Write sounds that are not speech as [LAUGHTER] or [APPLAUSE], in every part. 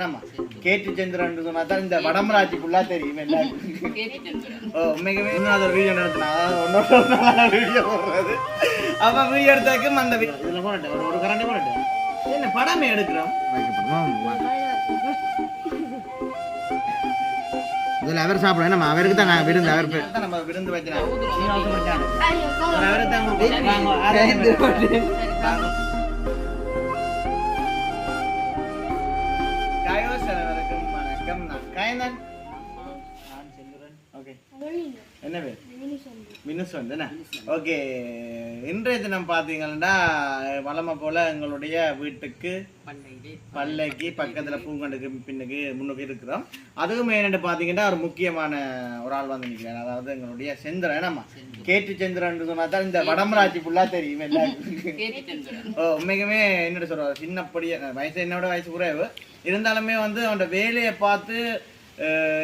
ஆமா. கேட்டு சந்திரன் சொன்னா இந்த வடமராட்சி ஃபுல்லா தெரியும் உண்மைக்குமே இன்னும் வீடியோ நடத்தினா ஒன்னொரு வீடியோ போடுறது. அப்ப வீடியோ எடுத்தாக்கும் அந்த வி- இதுல போனட்டு ஒரு ஒரு கரண்டி போனட்டு என்ன படமே எடுக்கிறோம்? இதில் அவர் சாப்பிடுவோம் நம்ம அவருக்கு தான் நான் விருந்து அவர் பேர் தான் நம்ம விருந்து வைக்கிறோம் நீங்க அவசரப்பட்டாங்க. ஒரு அவருக்கு தான் ஓகே. என்ன பேர் வந்து என்ன? ஓகே. இன்றைய தினம் பார்த்தீங்கன்னா வளமை போல எங்களுடைய வீட்டுக்கு பல்லைக்கு பக்கத்துல பூங்கண்டுக்கு பின்னுக்கு முன்னுக்கு இருக்கிறோம். அதுவும் என்னென்னு பார்த்தீங்கன்னா ஒரு முக்கியமான ஒரு ஆள் வந்து நிற்கிறேன் அதாவது எங்களுடைய செந்திரன் நம்ம கேட்டு செந்திரன் சொன்னா தான் இந்த வடமராட்சி ஃபுல்லா தெரியும் எல்லாருக்கும் [LAUGHS] ஓ உண்மைக்குமே என்னோட சொல்ற சின்னப்படிய வயசு என்னோட வயசு குறைவு. இருந்தாலுமே வந்து அவனோட வேலையை பார்த்து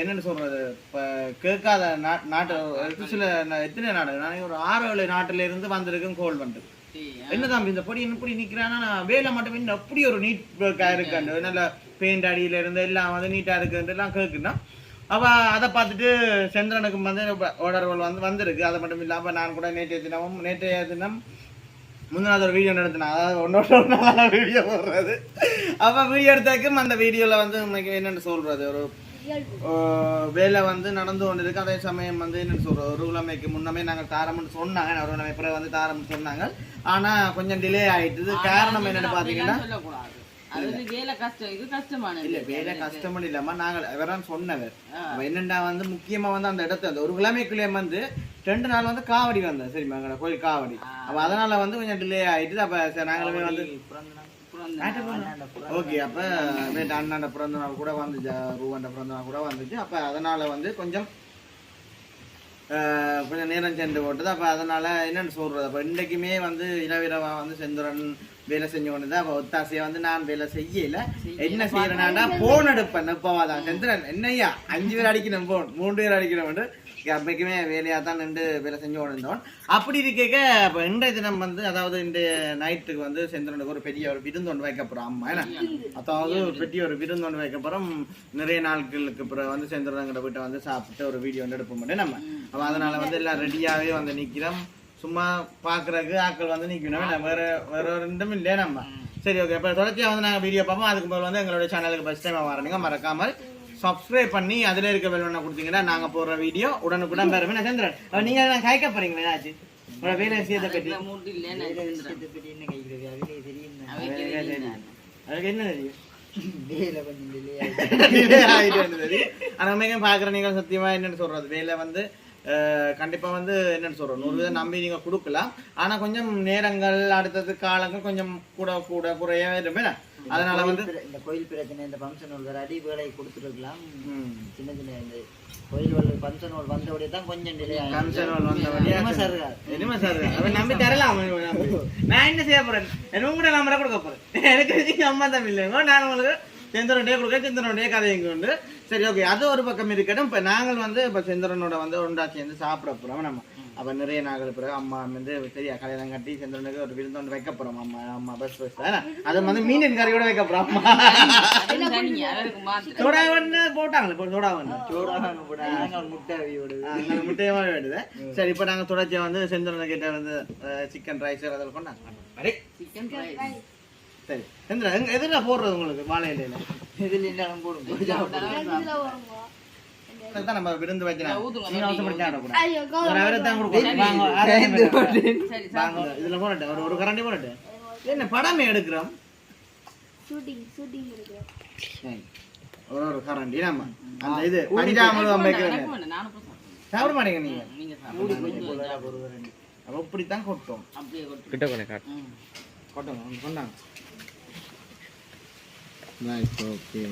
என்னன்னு சொல்றது? இப்போ கேட்காத நா- நாட்டு சில எத்தனை நாடு? நான் ஒரு ஆறு ஏழு நாட்டுல இருந்து வந்திருக்கேன் கோல் பண்ணிட்டு என்ன தம்பி இந்த பொடி இப்படி நிக்கிறானா? நான் வேலை மட்டும் இன்னும் அப்படி ஒரு நீட் ஒர்க்கா இருக்காண்டு நல்ல பெயிண்ட் அடியில இருந்து எல்லாம் வந்து நீட்டா இருக்குன்ட்டு எல்லாம் கேட்குன்னா அவ அதை பார்த்துட்டு சந்திரனுக்கு வந்து ஓடர்கள் வந்து வந்திருக்கு. அது மட்டும் இல்லாம நான் கூட நேற்றைய தினமும் நேற்றைய தினம் முந்தினாவது ஒரு வீடியோ நடத்தினேன் அதாவது ஒரு நாளாக வீடியோ போடுறது. அப்போ வீடியோ எடுத்தாக்கும் அந்த வீடியோவில் வந்து உங்களுக்கு என்னென்னு சொல்கிறது ஒரு வேலை வந்து நடந்து கொண்டு இருக்கு அதே சமயம் வந்து என்னென்னு சொல்கிறது ஒரு கிழமைக்கு முன்னமே நாங்கள் தாரம்னு சொன்னாங்க. கிழமை பிறகு வந்து தாரம்னு சொன்னாங்க. ஆனால் கொஞ்சம் டிலே ஆயிட்டுது. காரணம் என்னென்னு பார்த்தீங்கன்னா வேலை கஷ்டம் இது இல்ல வேலை கஷ்டமும் இல்லாம நாங்கள் அவரான் சொன்னவர். என்னண்டா வந்து முக்கியமா வந்து அந்த இடத்துல அந்த ஒரு கிழமைக்குள்ளே வந்து ரெண்டு நாள் வந்து காவடி வந்தேன் சரிம்மா எங்களோட கோயில் காவடி. அப்ப அதனால வந்து கொஞ்சம் டிலே ஆயிட்டு அப்ப நாங்களுமே வந்து ஓகே அப்ப நேற்று அண்ணாண்ட பிறந்த நாள் கூட வந்துச்சு ரூவாண்ட பிறந்த நாள் கூட வந்துச்சு. அப்ப அதனால வந்து கொஞ்சம் கொஞ்சம் நேரம் சென்று போட்டது. அப்ப அதனால என்னன்னு சொல்றது? அப்ப இன்றைக்குமே வந்து இரவிரவா வந்து செந்துரன் வேலை செஞ்சு கொண்டு அப்ப ஒத்தாசையா வந்து நான் வேலை செய்யல. என்ன செய்யறேன்னா போன் எடுப்பேன். எப்பவா தான் செந்துரன் என்னய்யா? அஞ்சு பேர் அடிக்கணும் போன் மூன்று பேர் அடிக்கணும் அப்பைக்குமே வேலையாக தான் நின்று வேலை செஞ்சு கொண்டு இருந்தோம் அப்படி இருக்க இப்போ இன்றைய தினம் வந்து அதாவது இந்த நைட்டுக்கு வந்து செந்திரனுக்கு ஒரு பெரிய ஒரு விருந்து ஒன்று வைக்க போகிறோம் அம்மா ஏன்னா அதாவது ஒரு பெரிய ஒரு விருந்து ஒன்று வைக்க போகிறோம் நிறைய நாட்களுக்கு பிறகு வந்து செந்திரங்கிட்ட வீட்டை வந்து சாப்பிட்டு ஒரு வீடியோ வந்து எடுப்ப மாட்டேன் நம்ம? அப்போ அதனால் வந்து எல்லாம் ரெடியாகவே வந்து நிற்கிறோம் சும்மா பார்க்குறக்கு ஆட்கள் வந்து நிற்கணும் என்ன? வேறு வேறு ரெண்டும் இல்லையே நம்ம. சரி ஓகே இப்போ தொடர்ச்சியாக வந்து நாங்கள் வீடியோ பார்ப்போம். அதுக்கு முதல்ல வந்து எங்களுடைய சேனலுக்கு ஃபஸ்ட் டைம் வரணுங்க மறக்காமல் சப்ஸ்கிரைப் பண்ணி அதில் இருக்க பண்ண கொடுத்தீங்கன்னா நாங்கள் போடுற வீடியோ உடனுக்குடன் வரும். என்ன சந்திரன்? அஹ் நீங்க நான் கேட்க போறீங்களா ஏதாச்சும்? உங்களோட வேலை விஷயத்தை பற்றி அதுக்கு என்ன தெரியும்? [LAUGHS] பார்க்குற நீங்கள் சத்தியமா என்னன்னு சொல்றது? வேலை வந்து அஹ், கண்டிப்பா வந்து என்னன்னு சொல்றோம் நூறு வீதம் நம்பி நீங்க கொடுக்கலாம். ஆனா கொஞ்சம் நேரங்கள் அடுத்தது காலங்கள் கொஞ்சம் கூட கூட குறைய இருப்பேன் அதனால வந்து இந்த கோயில் பிரச்சனை இந்த ஃபங்க்ஷன் ஒரு அடி வேலை கொடுத்துருக்கலாம். சின்ன சின்ன இந்த கோயில் வேலை ஃபங்க்ஷன் ஒரு வந்தபடியே தான் கொஞ்சம் டிலே கமிஷன் வந்தபடியா ஆகும் சார் இனிமே சார் அவன் நம்பி. தரலாம். நான் என்ன செய்ய போறேன்? எனக்கு கூட நம்பரை கொடுக்க போறேன். எனக்கு இதுக்கு சம்மந்தம் இல்லைங்க நான் உங்களுக்கு செந்தரனுடைய கொடுக்க செந்தரனுடைய கதைங்க உண்டு. சரி ஓகே அது ஒரு பக்கம் இருக்கட்டும். இப்போ நாங்கள் வந்து இப்போ செந்தரனோட வந்து ஒன்றா சேர்ந்து சாப்பிட போறோம் நம்ம. அப்போ நிறைய நாங்கள் பிறகு அம்மா வந்து சரியா கல்யாணம் கட்டி செந்தரனுக்கு ஒரு விருந்து ஒன்று வைக்க போறோம். அம்மா அம்மா பஸ் பஸ் அது வந்து மீனின் கறியோட வைக்க போறோம். அம்மா. சோடா ஒன்று போட்டாங்களே இப்போ சோடா ஒன்று முட்டை அவியோடு நாங்கள் முட்டையமா வேண்டுது சரி இப்போ நாங்கள் தொடர்ச்சியாக வந்து செந்தரனை கிட்ட வந்து சிக்கன் ரைஸ் அதில் கொண்டாங்க அடே சிக்கன் ரைஸ் சரி. செந்திரா எங்க எதில் போடுறது உங்களுக்கு? வாழை இலையில. இதில் இருந்தாலும் போடும் தான் நம்ம விருந்து வைக்கிறோம் ஊதுங்க, நீங்க அவசரப்பட்டு ஆடக்கூடாது ஒரு அவரை தான் கொடுக்கணும். வாங்க சரி வாங்க இதுல போடட்டு. ஒரு ஒரு கரண்டி போடட்டு. என்ன படமே எடுக்கிறோம்? ஷூட்டிங் ஷூட்டிங் இருக்கு சரி. ஒரு ஒரு கரண்டி. நம்ம அந்த இது. சாப்பிட மாட்டேங்க நீங்க? நீங்க சாப்பிடுங்க. அப்ப இப்படித்தான் கொட்டும். அப்படியே ஓகே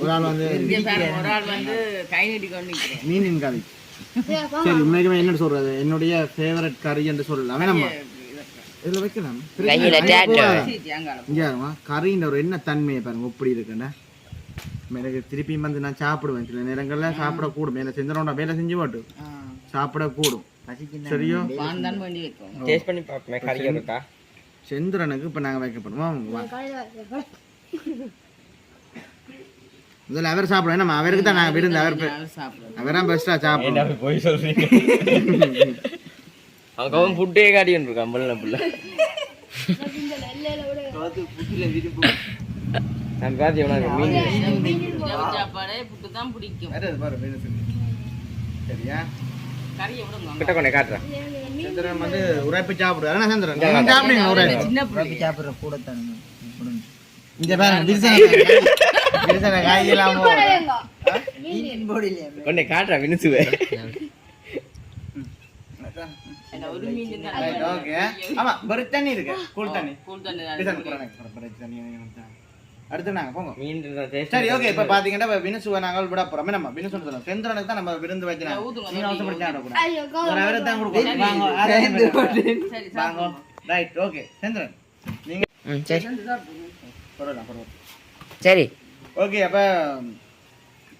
ஒரு ஆள் வந்து இங்க பாருங்க, ஒரு ஆள் வந்து கை நீட்டி கொண்டு நிக்கிறேன். மீனின் கறி சரி உண்மைக்குமே என்ன சொல்றது? என்னுடைய ஃபேவரட் கறி என்று சொல்லலாம். இதுல வைக்கலாம். இங்க பாருங்க, கறின்ற ஒரு என்ன தன்மையை பாருங்க எப்படி இருக்குன்னா. எனக்கு திருப்பியும் வந்து நான் சாப்பிடுவேன். சில நேரங்கள்ல சாப்பிடக்கூடும். என்ன செஞ்சனோட வேலை செஞ்சு போட்டு. ஆ. சாப்பிடக்கூடும். சரியோ. செந்திரனுக்கு இப்ப நாங்க வைக்க போறோம் காலையில் முதல்ல அவர் சாப்பிடுவோம். நம்ம அவருக்கு தான் நான் விருந்து அவர் அவர் தான் பெஸ்ட்டாக சாப்பிடுவோம். போய் சொல்றீங்க. அவங்க அவன் ஃபுட்டே காட்டின்னு இருக்கான் பல்ல பிள்ளை. இந்த நெல்லையில விட நான் பாத்தி உனக்கு மீன் சாப்பாடே புட்டு தான் பிடிக்கும். சரியா? கிட்ட கொண்டே காட்டுறேன். சந்திரன் வந்து உரைப்பு சாப்பிடுவாரு. சந்திரன் சாப்பிடுங்க உரைப்பு. சாப்பிட்ற கூட தானுங்க இங்க பாருங்க விரிசன விரிசன வினுசுவே. மீன் தான் ஓகே. ஆமா ஒரு தண்ணி இருக்கு. கூல் அடுத்து நாங்க போங்க. சரி ஓகே இப்ப பாத்தீங்கன்னா வினுசுவை நாங்கள் விட போறோம். நம்ம வினுசு சொல்லுவோம் செந்திரனுக்கு தான் நம்ம விருந்து வைக்கிறோம். நீங்க வாங்க ரைட் ஓகே செந்திரன் நீங்க பரவாயில்ல பரவாயில்ல சரி. ஓகே அப்போ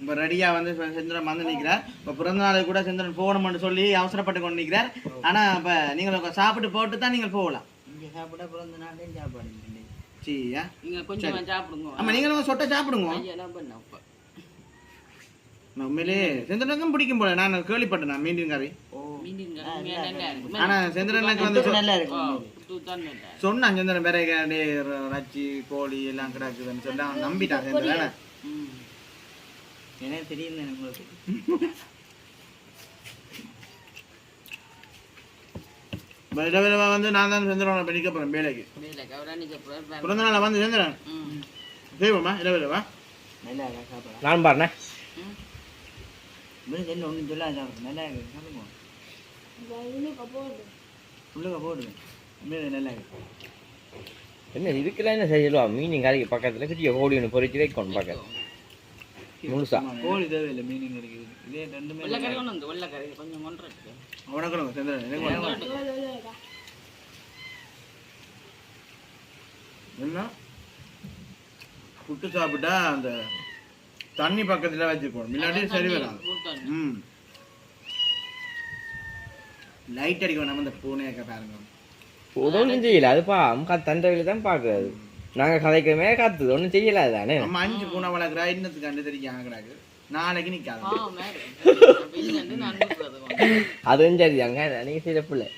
இப்போ ரெடியாக வந்து செந்திரன் வந்து நிற்கிறார் இப்போ பிறந்த நாளுக்கு கூட செந்திரன் போகணும்னு சொல்லி அவசரப்பட்டு கொண்டு நிற்கிறார் ஆனால் இப்போ நீங்கள் சாப்பிட்டு போட்டு தான் நீங்கள் போகலாம். இங்கே சாப்பிட பிறந்த நாளையும் சாப்பாடு சரியா? நீங்க கொஞ்சமா சாப்பிடுங்க. ஆமாம் நீங்களும் சொட்டை சாப்பிடுங்க. உண்மையிலே செந்திரனுக்கும் பிடிக்கும் போல. நான் கேள்விப்பட்டேன் நான் மீன் கறி மீன் ஆனால் செந்திரனுக்கு வந்து நல்லா இருக்கு. சொன்னான் செந்திரன் வேற கேடி ரச்சி கோழி எல்லாம் கிடக்குதுன்னு சொல்லி அவன் நம்பிட்டான் செந்திரன். எனக்கு தெரியும் உங்களுக்கு விட வந்து நான் தான் செந்திரனை பண்ணிக்க போகிறேன் வேலைக்கு பிறந்த நாளை வந்து செந்திரன்? செய்வோமா? இடவிடவா நல்லா இருக்கா சாப்பிடலாம். நான் பாருண்ணே என்ன ஒன்றும் சொல்லாத நல்லா இருக்கு. சாப்பிடுவோம் உள்ளுக்க நல்லா என்ன இதுக்கெல்லாம் என்ன செய்யலுவா மீன் கறிக்கு பக்கத்துல குட்டிய கோழி ஒன்று பொறிச்சு வைக்கணும் பக்கத்துல. முழுசா. கோழி தேவையில்லை மீன் கிடைக்குது. இதே ரெண்டுமே வெள்ளை கறி ஒன்று வந்து வெள்ளை கறி கொஞ்சம் ஒன்றரை உனக்கு. என்ன? புட்டு சாப்பிட்டா அந்த தண்ணி பக்கத்துல வச்சுக்கணும். முன்னாடி சரி வராது. ம். லைட் அடிக்க வேணாம இந்த பூனையக்க பாருங்க. ஒன்றும் செய்யல. அது பா தண்டவையில் தான் பார்க்குறது நாங்கள் கதைக்கிறமே காத்துது. ஒன்றும் செய்யல தானே நம்ம அஞ்சு பூனை வளர்க்குறா இன்னத்துக்கு கண்டு தெரியும் ஆகிறாங்க? நாளைக்கு நூற்றுறது அதுவும் சரி. அங்க நீங்கள் செய்த பிள்ளை.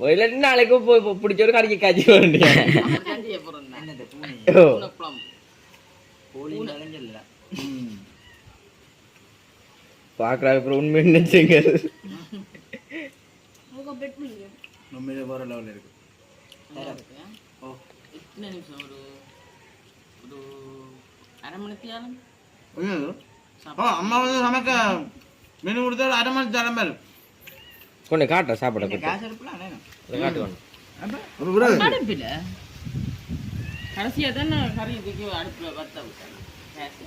இல்லாட்டி நாளைக்கு போய் பிடிச்ச ஒரு கடைக்கு காய்ச்சி வேண்டிய தான் செய்ய போகிறேன் நான் என்னது பூனை குழம்பு கோழி விளைஞ்சல ம். பார்க்குறாங்க அப்புறம் உண்மை நினைச்சுங்க பெட் பண்ணி நம்ம இது போகிற லெவலில் இருக்கு. ஓ. எத்தனை நிமிஷம் ஒரு ஒரு அரை மணித்தியாலும்? அம்மா வந்து சமைக்க மெனு கொடுத்தா அரை மணி தரம் மேல் கொண்டு காட்டுற சாப்பிட காசு எடுப்பலாம் அதை காட்டுவாங்க அடுப்பில். கடைசியாக தானே கறி தூக்கி அடுப்பில் வத்த விட்டேன் கேஸ்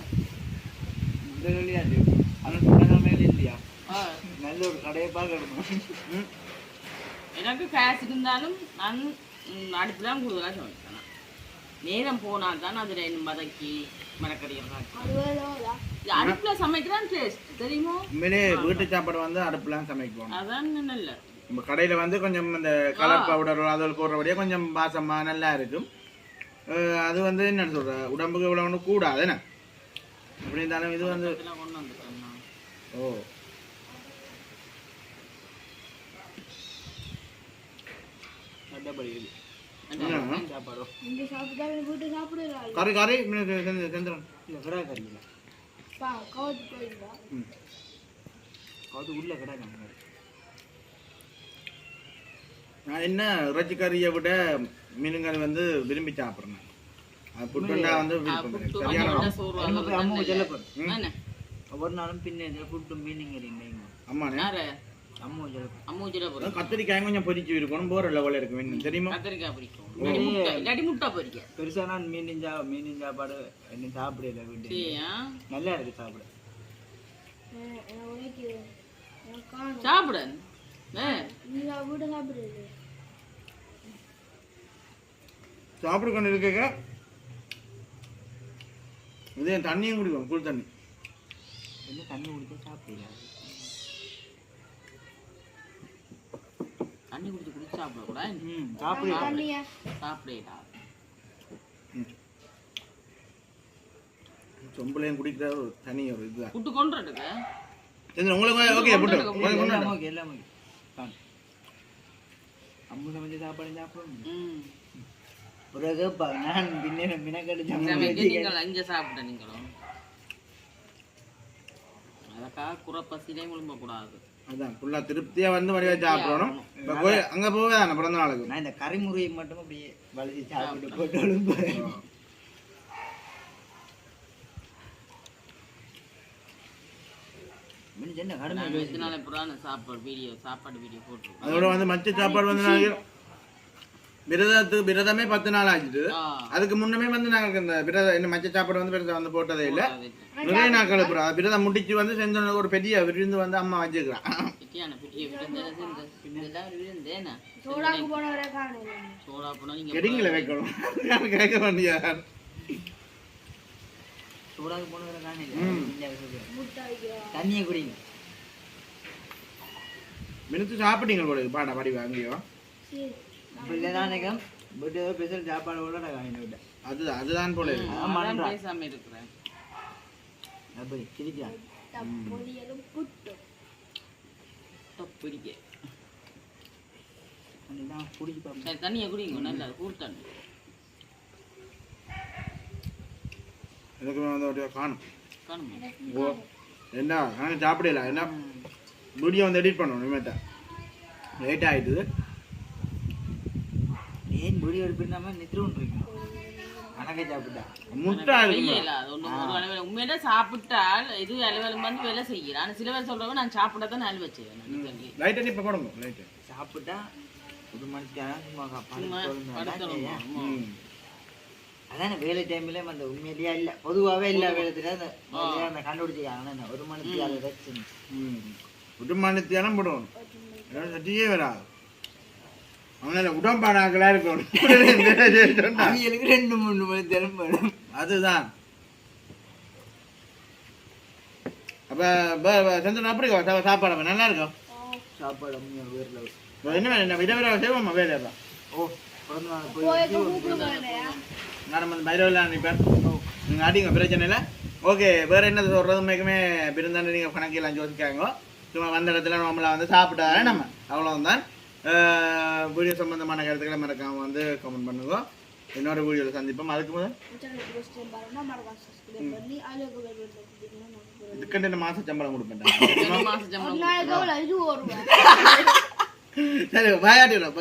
இந்த சொல்லியாச்சு ஆனால் மேலே இல்லையா? ஆ. நல்ல ஒரு கடையை பார்க்கணும். ம். எனக்கு கேஸ் இருந்தாலும் நான் அடுப்பில் தான் கூடுதலாக சமைப்பேன். நேரம் போனால் தான் அதில் இன்னும் வதக்கி மரக்கறி எல்லாம் இது அடுப்பில் சமைக்கிறான் டேஸ்ட் தெரியுமோ? உண்மையிலே வீட்டு சாப்பாடு வந்து அடுப்புலாம் சமைக்குவோம் அதான் நல்ல நம்ம கடையில் வந்து கொஞ்சம் இந்த கலர் பவுடர் அதில் போடுறபடியே கொஞ்சம் வாசமா நல்லா இருக்கும். அது வந்து என்ன சொல்ற உடம்புக்கு இவ்வளோ ஒன்றும் கூடாது என்ன? எப்படி இருந்தாலும் இது வந்து ஓ. இருக்கு? சாப்பாடும் கறி கறி இல்லை கடை அது உள்ள கடை நான் என்ன இறைச்சி கறியை விட மீனுங்கறி வந்து விரும்பி சாப்பிட்றேன். அது புட்டுண்டா வந்து ஒவ்வொரு நாளும் பின்ன இதில் ஃபுட்டு மீனிங் கத்திரிக்காய் கொஞ்சம் பொரிச்சு இருக்கணும். போற லெவலில் இருக்கு. வேணும் தெரியுமா? கத்திரிக்காய் பிடிக்கும் முட்டை பொரிக்க பெருசாக நான் மீன் சா மீன் சாப்பாடு இன்னும் சாப்பிடல வீட்டு நல்லா இருக்கு சாப்பிட. சாப்பிடு. சாப்பிட கொண்டு இருக்க இதே தண்ணியும் குடிக்கும் கூழ் தண்ணி. என்ன தண்ணி குடிச்சா சாப்பிடல தண்ணி குடிச்சு குடிச்சு சாப்பிடக்கூடாது ம் சாப்பிடல தண்ணியா? சாப்பிடலாம் சொம்புலையும் குடிக்கிற ஒரு தனி ஒரு இதுதான். புட்டு கொண்டுறதுக்கு? சரி, உங்களுக்கு ஓகே போட்டு. ஓகே எல்லாம் ஓகே. அம்மு சமைச்ச சாப்பாடு சாப்பிடணும் கேப்பா நான் பின்ன மினக்கட்டு சமைக்க சமைச்சு நீங்கள் அங்கே சாப்பிட்ட நீங்களும். அதுக்காக குறப்பசிலே விழும்பக்கூடாது. அதான் ஃபுல்லா திருப்தியா வந்து வடிவா சாப்பிடணும். இப்ப போய் அங்க போவே தானே பிறந்த நாளுக்கு? நான் இந்த கறிமுறையை மட்டும் அப்படியே வலிச்சு சாப்பிட்டு போட்டு எழும்புறேன் மினிச்சு என்ன கடுமை நான் எத்தனை நாள் புறான சாப்பாடு வீடியோ சாப்பாடு வீடியோ போட்டிருக்கோம் அதோட வந்து மச்ச சாப்பாடு வந்து விரதத்துக்கு விரதமே பத்து நாள் ஆச்சுட்டு அதுக்கு முன்னமே வந்து நாங்க இந்த விரதம் என்ன மச்ச சாப்பாடு வந்து விரதம் வந்து போட்டதே இல்ல. நிறைய நாட்கள் அப்புறம் விரதம் முடிச்சு வந்து செஞ்ச ஒரு பெரிய விருந்து வந்து அம்மா நீங்க கெடிங்கள வைக்கணும். கேட்க வேண்டிய போனவரை தண்ணியை குடிங்க. மினித்து சாப்பிட்டீங்க போல பாடா பாடி வாங்கியோ சரி. இப்ப இல்லைதான் ஏதோ ஸ்பெஷல் சாப்பாடு கூட நான் வாங்கிட்டு விட்டேன் அது அதுதான் போல இருக்கு. அதான் பேசாம இருக்கிறேன். அப்படி புட்டும் பிடிக்க சரி தண்ணியை குடிங்க நல்லா தண்ணி. எனக்கு வந்து காணும். காணுமா என்ன நாங்கள் சாப்பிடல. என்ன வீடியோ வந்து எடிட் பண்ணணும் இனிமேட்ட லேட் ஆயிடுது. எடுப்பிடாம நித்திரம் இருக்கணும் கணக்கை சாப்பிட்டா. முட்டை ஒரு உண்மையில சாப்பிட்டால் இது அலுவலம் வந்து வேலை செய்யல ஆனா சில பேர் சொல்றவங்க நான் சாப்பிட தான் அலுவ செய்வேன் சாப்பிட்டா ஒரு மணிக்கு அதான வேலை டைம்ல அந்த உண்மையிலேயே இல்ல. பொதுவாவே இல்ல வேலை தெரியாது அந்த கண்டுபிடிச்சிருக்காங்க ஒரு மணிக்கு விட்டு மணித்தியானம் போடுவோம் சட்டியே வராது. அவனால உடம்பாடாக்களாக இருக்கணும். அவங்களுக்கு ரெண்டு மூணு மணி தினம் வேணும் அதுதான். அப்போ சந்திரன் அப்படி? சாப்பாடு நல்லா இருக்கும் சாப்பாடு இப்ப என்ன? என்ன வித விட செய்வோமா? வேலை ஓ பிறந்த நாள் போய் நான் வந்து பைரவில் நீங்கள் அடிங்க பிரச்சனை இல்லை. ஓகே வேறு என்ன சொல்கிறது உண்மைக்குமே விருந்தாண்டு நீங்கள் கணக்கெல்லாம் யோசிக்காங்க சும்மா வந்த இடத்துல நம்மளை வந்து சாப்பிட்டாரே நம்ம. அவ்வளோதான் வீடியோ சம்பந்தமான கருத்துக்களை மறக்காம வந்து கமெண்ட் பண்ணுங்க. இன்னொரு வீடியோவில் சந்திப்போம். அதுக்கு முதல் சம்பளம் கொடுப்பேன். ரெண்டு மாசம் ஒரு சம்பளம் ரூபா சரி பாயாட்டிடும்